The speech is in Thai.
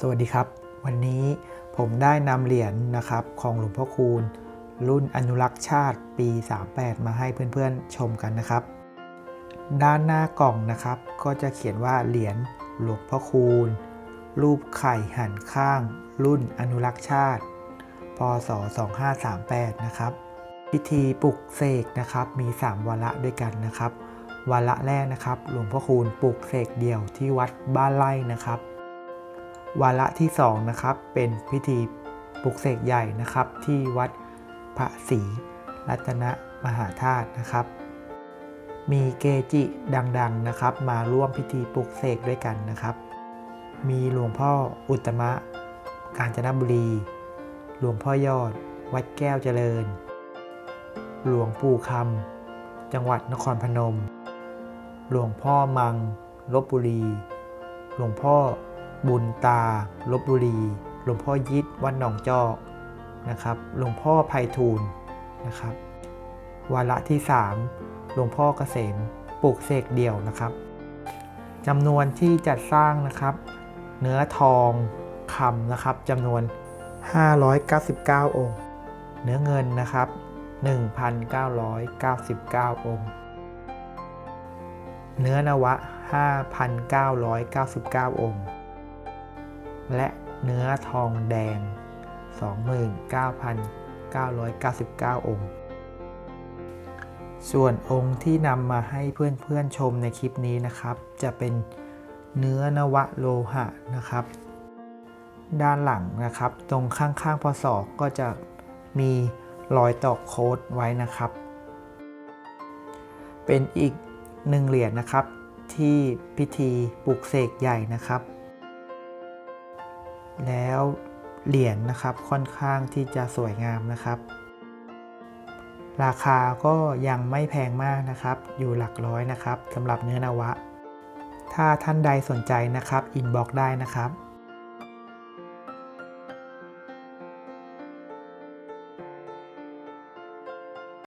สวัสดีครับ วันนี้ผมได้นำเหรียญนะครับของหลวงพ่อคูณ รุ่นอนุรักษ์ชาติปี 38 มาให้เพื่อนๆชมกันนะครับ ด้านหน้ากล่องนะครับ ก็จะเขียนว่าเหรียญหลวงพ่อคูณ รูปไข่หันข้าง รุ่นอนุรักษ์ชาติ พศ 2538 นะครับ พิธีปลุกเสกนะครับ มี 3วาระด้วยกันนะครับวาระแรกนะครับ หลวงพ่อคูณปลุกเสกเดี่ยวที่วัดบ้านไร่นะครับ วาระที่2นะครับเป็นพิธีปลุกเสกใหญ่นะครับ ที่วัดพระศรีรัตนมหาธาตุนะครับ มีเกจิดังๆนะครับ มาร่วมพิธีปลุกเสกด้วยกันนะครับ มีหลวงพ่ออุตตมะ กาญจนบุรี หลวงพ่อยอด วัดแก้วเจริญ หลวงปู่คำจังหวัดนครพนม หลวงพ่อมังลบบุรี หลวงพ่อ บุญตา ลบบุรี หลวงพ่อยิดวัดหนองจอกนะครับ หลวงพ่อไพฑูรย์นะครับ วาระที่ 3 หลวงพ่อเกษมปลูกเสกเดี่ยวนะครับจำนวนที่จัดสร้างนะครับ เนื้อทองคำนะครับจำนวน 599 องค์ เนื้อเงินนะครับ 1,999 องค์ เนื้อนวะ 5,999 องค์ และเนื้อทองแดง 29,999 องค์ ส่วนองค์ที่นำมาให้เพื่อนๆชมในคลิปนี้นะครับ จะเป็นเนื้อนวะโลหะนะครับ ด้านหลังนะครับ ตรงข้างๆพอศอกก็จะมีรอยตอกโค้ดไว้นะครับ เป็นอีกหนึ่งเหรียญนะครับที่พิธีปลุกเสกใหญ่นะครับ แล้วเหรียญนะครับค่อนข้างที่จะสวยงามนะครับ ราคาก็ยังไม่แพงมากนะครับ อยู่หลักร้อยนะครับสำหรับเนื้อนวะ ถ้าท่านใดสนใจนะครับอินบ็อกได้นะครับ